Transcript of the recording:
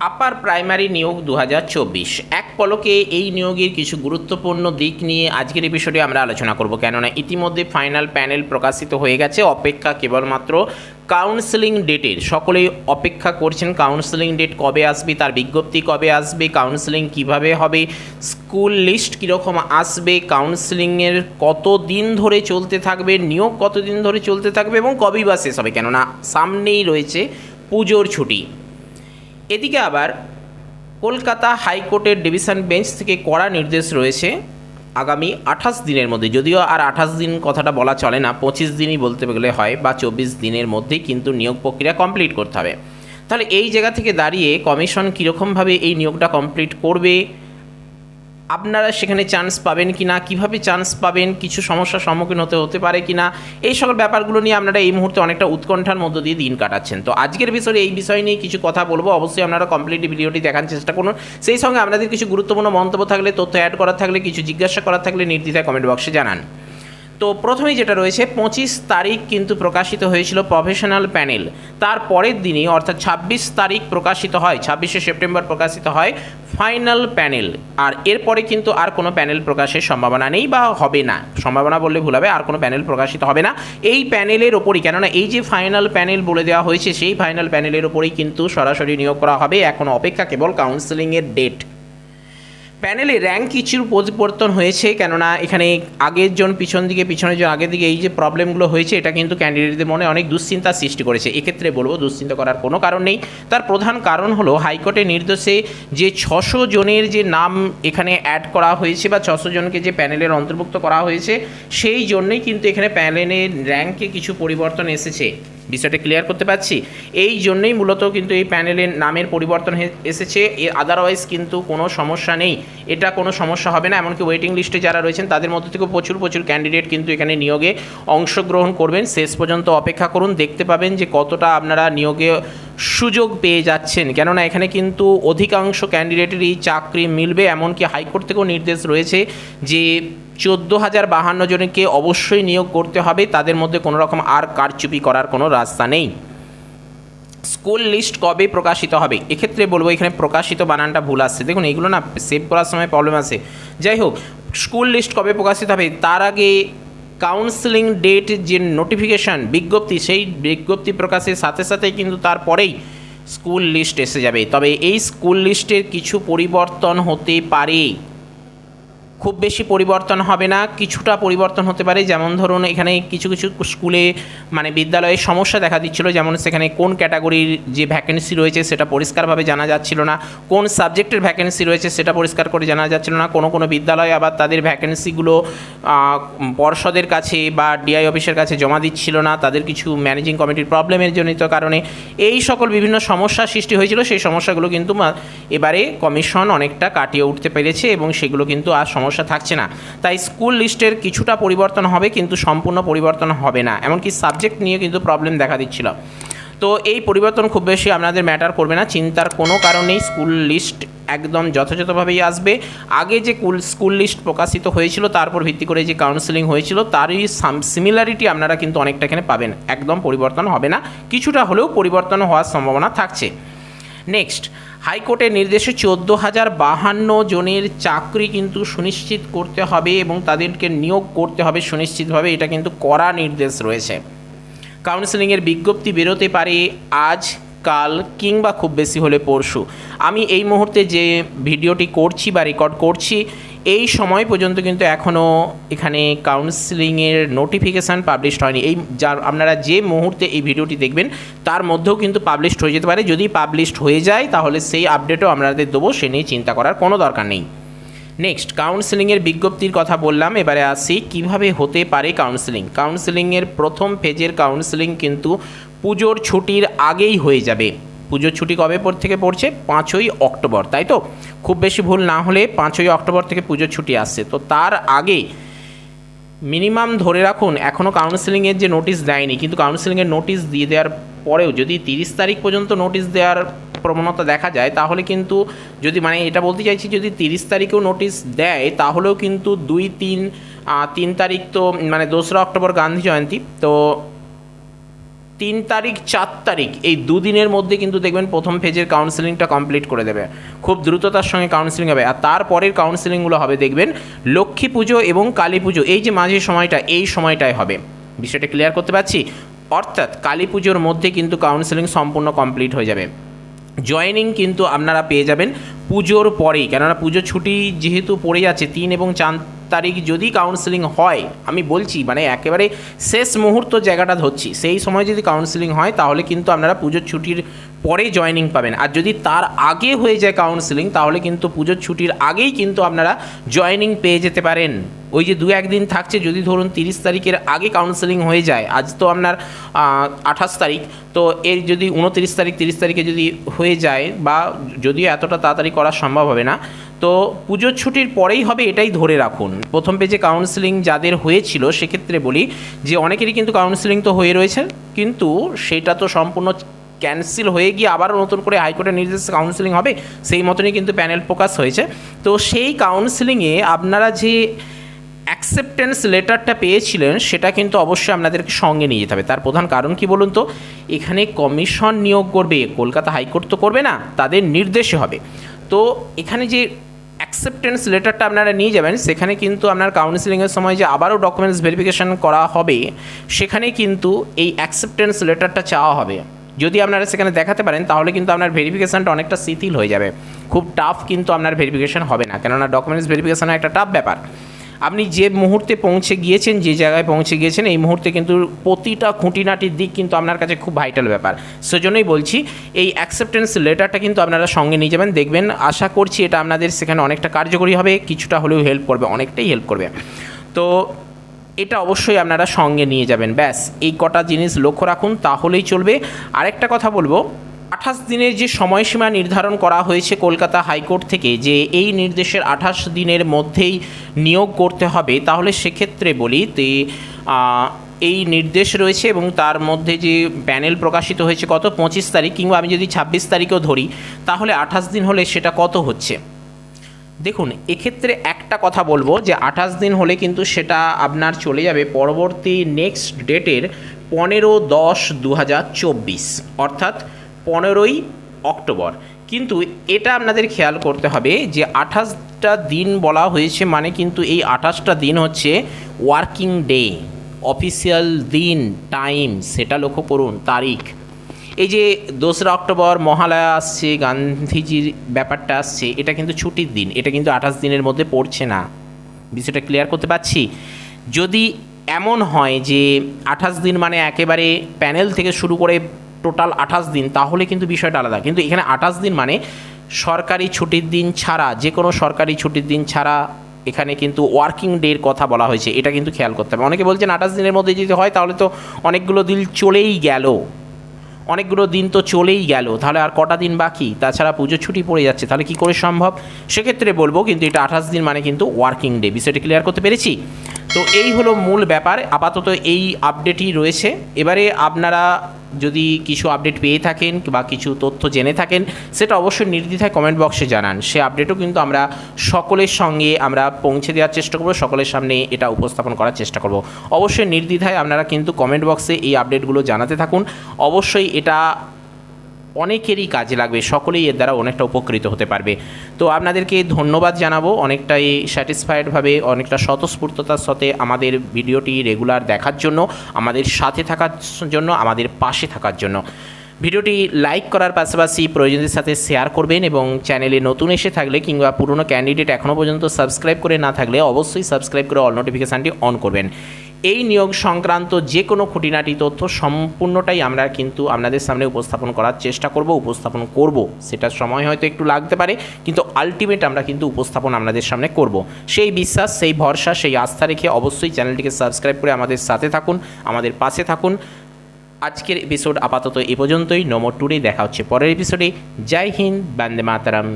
Upper primary নিয়োগ দু এক পলকে এই নিয়োগের কিছু গুরুত্বপূর্ণ দিক নিয়ে আজকের এপিসোডে আমরা আলোচনা করব। কেননা ইতিমধ্যে ফাইনাল প্যানেল প্রকাশিত হয়ে গেছে। অপেক্ষা কেবলমাত্র কাউন্সেলিং ডেটের সকলেই অপেক্ষা করছেন কাউন্সেলিং ডেট কবে আসবে, তার বিজ্ঞপ্তি কবে আসবে কাউন্সেলিং কীভাবে হবে স্কুল লিস্ট কীরকম আসবে কাউন্সেলিংয়ের কত দিন ধরে চলতে থাকবে, নিয়োগ কত দিন ধরে চলতে থাকবে এবং কবেই বা শেষ হবে? কেননা সামনেই রয়েছে পুজোর ছুটি। এদিকে আবার কলকাতা হাইকোর্টের ডিভিশন বেঞ্চ থেকে কড়া নির্দেশ রয়েছে আগামী আঠাশ দিনের মধ্যে। যদিও আর আঠাশ দিন কথাটা বলা চলে না, পঁচিশ দিনই বলতে গেলে হয় বা চব্বিশ দিনের মধ্যেই কিন্তু নিয়োগ প্রক্রিয়া কমপ্লিট করতে হবে। তাহলে এই জায়গা থেকে দাঁড়িয়ে কমিশন কীরকমভাবে এই নিয়োগটা কমপ্লিট করবে আপনারা সেখানে চান্স পাবেন কি না কীভাবে চান্স পাবেন, কিছু সমস্যার সম্মুখীন হতে হতে পারে কি না এই সকল ব্যাপারগুলো নিয়ে আপনারা এই মুহূর্তে অনেকটা উৎকণ্ঠার মধ্য দিয়ে দিন কাটাচ্ছেন। তো আজকের বিষয়ে এই বিষয় নিয়ে কিছু কথা বলব। অবশ্যই আপনারা কমপ্লিট ভিডিওটি দেখার চেষ্টা করুন। সেই সঙ্গে আপনাদের কিছু গুরুত্বপূর্ণ মন্তব্য থাকলে, তথ্য অ্যাড করার থাকলে, কিছু জিজ্ঞাসা করার থাকলে নির্দ্বিধায় কমেন্ট বক্সে জানান। তো প্রথমেই যেটা রয়েছে, পঁচিশ তারিখ কিন্তু প্রকাশিত হয়েছিল প্রফেশনাল প্যানেল তার পরের দিনই, অর্থাৎ ছাব্বিশ তারিখ প্রকাশিত হয়, ছাব্বিশে সেপ্টেম্বর প্রকাশিত হয় ফাইনাল প্যানেল। আর এরপরে কিন্তু আর কোনো প্যানেল প্রকাশের সম্ভাবনা নেই বা হবে না। সম্ভাবনা বললে ভুল হবে, আর কোনো প্যানেল প্রকাশিত হবে না। এই প্যানেলের ওপরই, কেননা এই যে ফাইনাল প্যানেল বলে দেওয়া হয়েছে, সেই ফাইনাল প্যানেলের ওপরেই কিন্তু সরাসরি নিয়োগ করা হবে। এখন অপেক্ষা কেবল কাউন্সেলিংয়ের ডেট প্যানেলে র্যাঙ্ক কিছুর পরিবর্তন হয়েছে, কেননা এখানে আগের জন পিছন দিকে, পিছনের জন আগের দিকে এই যে প্রবলেমগুলো হয়েছে, এটা কিন্তু ক্যান্ডিডেটদের মনে অনেক দুশ্চিন্তার সৃষ্টি করেছে। এক্ষেত্রে বলব, দুশ্চিন্তা করার কোনো কারণ নেই। তার প্রধান কারণ হলো, হাইকোর্টের নির্দেশে যে ছশো জনের যে নাম এখানে অ্যাড করা হয়েছে বা ছশো জনকে যে প্যানেলের অন্তর্ভুক্ত করা হয়েছে, সেই জন্যই কিন্তু এখানে প্যানেলের র্যাঙ্কে কিছু পরিবর্তন এসেছে। বিষয়টা ক্লিয়ার করতে পারছি। এই জন্যই মূলত কিন্তু এই প্যানেলের নামের পরিবর্তন এসেছে। এ আদারওয়াইজ কিন্তু কোনো সমস্যা নেই। এটা কোনো সমস্যা হবে না, এমনকি ওয়েটিং লিস্টে যারা রয়েছেন, তাদের মধ্যে থেকেও প্রচুর প্রচুর ক্যান্ডিডেট কিন্তু এখানে নিয়োগে অংশগ্রহণ করবেন। শেষ পর্যন্ত অপেক্ষা করুন, দেখতে পাবেন যে কতটা আপনারা নিয়োগে সুযোগ পেয়ে যাচ্ছেন। কেননা এখানে কিন্তু অধিকাংশ ক্যান্ডিডেটেরই চাকরি মিলবে, এমনকি হাইকোর্ট থেকেও নির্দেশ রয়েছে যে চোদ্দ হাজার বাহান্ন জনকে অবশ্যই নিয়োগ করতে হবে। তাদের মধ্যে কোনো রকম আর কারচুপি করার কোনো রাস্তা নেই। স্কুল লিস্ট কবে প্রকাশিত হবে? এক্ষেত্রে বলব এখানে প্রকাশিত বানানটা ভুল আসছে। দেখুন এগুলো না সেভ করার সময় প্রবলেম আছে। যাই হোক, স্কুল লিস্ট কবে প্রকাশিত হবে? তার আগে কাউন্সেলিং ডেট যে নোটিফিকেশান বিজ্ঞপ্তি, সেই বিজ্ঞপ্তি প্রকাশের সাথে সাথে কিন্তু তারপরেই স্কুল লিস্ট এসে যাবে। তবে এই স্কুল লিস্টের কিছু পরিবর্তন হতে পারে। খুব বেশি পরিবর্তন হবে না, কিছুটা পরিবর্তন হতে পারে। যেমন ধরুন, এখানে কিছু কিছু স্কুলে মানে বিদ্যালয়ে সমস্যা দেখা দিচ্ছিল। যেমন সেখানে কোন ক্যাটাগরির যে ভ্যাকেন্সি রয়েছে সেটা পরিষ্কারভাবে জানা যাচ্ছিল না। কোন সাবজেক্টের ভ্যাকেন্সি রয়েছে সেটা পরিষ্কার করে জানা যাচ্ছিল না। কোনো কোনো বিদ্যালয়ে আবার তাদের ভ্যাকেন্সিগুলো পর্ষদের কাছে বা ডিআই অফিসের কাছে জমা দিচ্ছিল না। তাদের কিছু ম্যানেজিং কমিটির প্রবলেমের জনিত কারণে। এই সকল বিভিন্ন সমস্যার সৃষ্টি হয়েছিল। সেই সমস্যাগুলো কিন্তু এবারে কমিশন অনেকটা কাটিয়ে উঠতে পেরেছে এবং সেগুলো কিন্তু আর সমস্যা থাকছে না। তাই স্কুল লিস্টের কিছুটা পরিবর্তন হবে, কিন্তু সম্পূর্ণ পরিবর্তন হবে না। এমনকি সাবজেক্ট নিয়ে কিন্তু প্রবলেম দেখা দিচ্ছিল। তো এই পরিবর্তন খুব বেশি আপনাদের ম্যাটার করবে না। চিন্তার কোনো কারণেই স্কুল লিস্ট একদম যথাযথভাবেই আসবে। আগে যে কুল, স্কুল লিস্ট প্রকাশিত হয়েছিল, তারপর ভিত্তি করে যে কাউন্সেলিং হয়েছিল, তারই সিমিলারিটি আপনারা কিন্তু অনেকটা এখানে পাবেন। একদম পরিবর্তন হবে না। কিছুটা হলেও পরিবর্তন হওয়ার সম্ভাবনা থাকছে। নেক্সট হাইকোর্টের নির্দেশে চোদ্দ হাজার বাহান্ন জনের চাকরি কিন্তু সুনিশ্চিত করতে হবে এবং তাদেরকে নিয়োগ করতে হবে সুনিশ্চিতভাবে। এটা কিন্তু কড়া নির্দেশ রয়েছে। কাউন্সেলিংয়ের বিজ্ঞপ্তি বেরোতে পারে আজ, কাল কিংবা খুব বেশি হলে পরশু। আমি এই মুহূর্তে যে ভিডিওটি করছি বা রেকর্ড করছি এই সময় পর্যন্ত কিন্তু এখনও এখানে কাউন্সিলিংয়ের নোটিফিকেশান পাবলিশড হয়নি। এই যার, আপনারা যে মুহূর্তে এই ভিডিওটি দেখবেন, তার মধ্যেও কিন্তু পাবলিশড হয়ে যেতে পারে। যদি পাবলিশড হয়ে যায়, তাহলে সেই আপডেটও আপনাদের দেবো, সে নিয়ে চিন্তা করার কোনো দরকার নেই। নেক্সট কাউন্সেলিংয়ের বিজ্ঞপ্তির কথা বললাম, এবারে আসি কীভাবে হতে পারে কাউন্সেলিং কাউন্সেলিংয়ের প্রথম ফেজের কাউন্সেলিং কিন্তু পুজোর ছুটির আগেই হয়ে যাবে। পুজোর ছুটি কবে পর থেকে পড়ছে? পাঁচই অক্টোবর, তাই তো? খুব বেশি ভুল না হলে পাঁচই অক্টোবর থেকে পুজোর ছুটি আসছে। তো তার আগে মিনিমাম ধরে রাখুন এখনও কাউন্সেলিংয়ের যে নোটিশ দেয়নি, কিন্তু কাউন্সেলিংয়ের নোটিশ দিয়ে দেওয়ার পরেও যদি তিরিশ তারিখ পর্যন্ত নোটিশ দেওয়ার প্রবণতা দেখা যায়, তাহলে কিন্তু যদি মানে এটা বলতে চাইছি যদি তিরিশ তারিখেও নোটিশ দেয়, তাহলেও কিন্তু দুই, তিন তিন তারিখ তো মানে দোসরা অক্টোবর গান্ধী জয়ন্তী, তো তিন তারিখ, চার তারিখ, এই দুদিনের মধ্যে কিন্তু দেখবেন প্রথম ফেজের কাউন্সেলিংটা কমপ্লিট করে দেবে। খুব দ্রুততার সঙ্গে কাউন্সেলিং হবে। আর তারপরের কাউন্সেলিংগুলো হবে দেখবেন লক্ষ্মী পুজো এবং কালী পুজো। এই যে মাঝে সময়টা, এই সময়টায় হবে। বিষয়টা ক্লিয়ার করতে পারছি? অর্থাৎ কালী পুজোর মধ্যে কিন্তু কাউন্সেলিং সম্পূর্ণ কমপ্লিট হয়ে যাবে। জয়েনিং কিন্তু আপনারা পেয়ে যাবেন পুজোর পরেই। কেননা পুজোর ছুটি যেহেতু পড়ে যাচ্ছে, তিন এবং চার তারিখ যদি কাউন্সেলিং হয়, আমি বলছি মানে একেবারে শেষ মুহূর্ত জায়গাটা ধরছি, সেই সময় যদি কাউন্সেলিং হয়, তাহলে কিন্তু আপনারা পুজোর ছুটির পরে জয়েনিং পাবেন। আর যদি তার আগে হয়ে যায় কাউন্সেলিং তাহলে কিন্তু পুজোর ছুটির আগেই কিন্তু আপনারা জয়েনিং পেয়ে যেতে পারেন। ওই যে দু একদিন থাকছে, যদি ধরুন তিরিশ তারিখের আগে কাউন্সেলিং হয়ে যায়, আজ তো আপনার আঠাশ তারিখ, তো এর যদি উনতিরিশ তারিখ, তিরিশ তারিখে যদি হয়ে যায় বা যদিও এতটা তাড়াতাড়ি করা সম্ভব হবে না, তো পুজোর ছুটির পরেই হবে এটাই ধরে রাখুন। প্রথম পেজে কাউন্সেলিং যাদের হয়েছিল, সেক্ষেত্রে বলি যে অনেকেরই কিন্তু কাউন্সেলিং তো হয়ে রয়েছে, কিন্তু সেটা তো সম্পূর্ণ ক্যান্সেল হয়ে গিয়ে আবারও নতুন করে হাইকোর্টের নির্দেশে কাউন্সেলিং হবে, সেই মতনই কিন্তু প্যানেল প্রকাশ হয়েছে। তো সেই কাউন্সেলিংয়ে আপনারা যে অ্যাকসেপ্টেন্স লেটারটা পেয়েছিলেন, সেটা কিন্তু অবশ্যই আপনাদেরকে সঙ্গে নিয়ে যেতে হবে। তার প্রধান কারণ কি বলুন তো? এখানে কমিশন নিয়োগ করবে, কলকাতা হাইকোর্ট তো করবে না, তাদের নির্দেশে হবে। তো এখানে যে অ্যাকসেপ্টেন্স লেটারটা আপনারা নিয়ে যাবেন, সেখানে কিন্তু আপনার কাউন্সিলিংয়ের সময় যে আবারও ডকুমেন্টস ভেরিফিকেশন করা হবে, সেখানে কিন্তু এই অ্যাকসেপ্টেন্স লেটারটা চাওয়া হবে। যদি আপনারা সেখানে দেখাতে পারেন, তাহলে কিন্তু আপনার ভেরিফিকেশানটা অনেকটা শিথিল হয়ে যাবে। খুব টাফ কিন্তু আপনার ভেরিফিকেশান হবে না, কেননা ডকুমেন্টস ভেরিফিকেশান একটা টাফ ব্যাপার। আপনি যে মুহূর্তে পৌঁছে গিয়েছেন, যে জায়গায় পৌঁছে গিয়েছেন, এই মুহূর্তে কিন্তু প্রতিটা খুঁটিনাটির দিক কিন্তু আপনার কাছে খুব ভাইটাল ব্যাপার। সেজন্যই বলছি, এই অ্যাকসেপ্টেন্স লেটারটা কিন্তু আপনারা সঙ্গে নিয়ে যাবেন। দেখবেন, আশা করছি এটা আপনাদের সেখানে অনেকটা কার্যকরী হবে, কিছুটা হলেও হেল্প করবে, অনেকটাই হেল্প করবে। তো এটা অবশ্যই আপনারা সঙ্গে নিয়ে যাবেন। ব্যাস, এই কটা জিনিস লক্ষ্য রাখুন, তাহলেই চলবে। আরেকটা কথা বলব, আঠাশ দিনের যে সময়সীমা নির্ধারণ করা হয়েছে কলকাতা হাইকোর্ট থেকে, যে এই নির্দেশের আঠাশ দিনের মধ্যেই নিয়োগ করতে হবে, তাহলে সেক্ষেত্রে বলি তে এই নির্দেশ রয়েছে এবং তার মধ্যে যে প্যানেল প্রকাশিত হয়েছে কত? পঁচিশ তারিখ কিংবা আমি যদি ছাব্বিশ তারিখেও ধরি, তাহলে আঠাশ দিন হলে সেটা কত হচ্ছে? দেখুন, এক্ষেত্রে একটা কথা বলব যে আঠাশ দিন হলে কিন্তু সেটা আপনার চলে যাবে পরবর্তী নেক্সট ডেটের পনেরো দশ দু অর্থাৎ পনেরোই অক্টোবর। কিন্তু এটা আপনাদের খেয়াল করতে হবে যে আঠাশটা দিন বলা হয়েছে মানে কিন্তু এই আঠাশটা দিন হচ্ছে ওয়ার্কিং ডে অফিসিয়াল দিন টাইম সেটা লক্ষ্য করুন, তারিখ। এই যে দোসরা অক্টোবর মহালয়া আসছে, গান্ধীজির ব্যাপারটা আসছে, এটা কিন্তু ছুটির দিন, এটা কিন্তু আঠাশ দিনের মধ্যে পড়ছে না। বিষয়টা ক্লিয়ার করতে পারছি? যদি এমন হয় যে আঠাশ দিন মানে একেবারে প্যানেল থেকে শুরু করে টোটাল আঠাশ দিন, তাহলে কিন্তু বিষয়টা আলাদা। কিন্তু এখানে আঠাশ দিন মানে সরকারি ছুটির দিন ছাড়া, যে কোনো সরকারি ছুটির দিন ছাড়া এখানে কিন্তু ওয়ার্কিং ডের কথা বলা হয়েছে, এটা কিন্তু খেয়াল করতে হবে। অনেকে বলছেন আঠাশ দিনের মধ্যে যদি হয়, তাহলে তো অনেকগুলো দিন চলেই গেল। অনেকগুলো দিন তো চলেই গেল, তাহলে আর কটা দিন বাকি? তাছাড়া পুজো ছুটি পড়ে যাচ্ছে, তাহলে কি করে সম্ভব? সেক্ষেত্রে বলব কিন্তু এটা আঠাশ দিন মানে কিন্তু ওয়ার্কিং ডে বিষয়টা ক্লিয়ার করতে পেরেছি? তো এই হলো মূল ব্যাপার। আপাতত এই আপডেটই রয়েছে। এবারে আপনারা যদি কিছু আপডেট পেয়ে থাকেন বা কিছু তথ্য জেনে থাকেন, সেটা অবশ্যই নির্দ্বিধায় কমেন্ট বক্সে জানান। সে আপডেটও কিন্তু আমরা সকলের সঙ্গে আমরা পৌঁছে দেওয়ার চেষ্টা করব, সকলের সামনে এটা উপস্থাপন করার চেষ্টা করব। অবশ্যই নির্দ্বিধায় আপনারা কিন্তু কমেন্ট বক্সে এই আপডেটগুলো জানাতে থাকুন। অবশ্যই এটা অনেকেরই কাজে লাগবে, সকলেই এর দ্বারা অনেকটা উপকৃত হতে পারবে। তো আপনাদেরকে ধন্যবাদ জানাব, অনেকটাই স্যাটিসফাইডভাবে অনেকটা স্বতঃস্ফূর্ততার সাথে আমাদের ভিডিওটি রেগুলার দেখার জন্য, আমাদের সাথে থাকার জন্য, আমাদের পাশে থাকার জন্য। ভিডিওটি লাইক করার পাশাপাশি প্রয়োজনদের সাথে শেয়ার করবেন এবং চ্যানেলে নতুন এসে থাকলে কিংবা পুরনো ক্যান্ডিডেট এখনও পর্যন্ত সাবস্ক্রাইব করে না থাকলে অবশ্যই সাবস্ক্রাইব করে অল নোটিফিকেশানটি অন করবেন। এই নিয়োগ সংক্রান্ত যে কোনো খুঁটিনাটি তথ্য সম্পূর্ণটাই আমরা কিন্তু আপনাদের সামনে উপস্থাপন করার চেষ্টা করব, উপস্থাপন করব। সেটার সময় হয়তো একটু লাগতে পারে, কিন্তু আলটিমেট আমরা কিন্তু উপস্থাপন আপনাদের সামনে করব। সেই বিশ্বাস, সেই ভরসা, সেই আস্থা রেখে অবশ্যই চ্যানেলটিকে সাবস্ক্রাইব করে আমাদের সাথে থাকুন, আমাদের পাশে থাকুন। আজকের এপিসোড আপাতত এ পর্যন্তই নমো টুডে দেখা হচ্ছে পরের এপিসোডে জয় হিন্দ, বন্দে মাতারাম।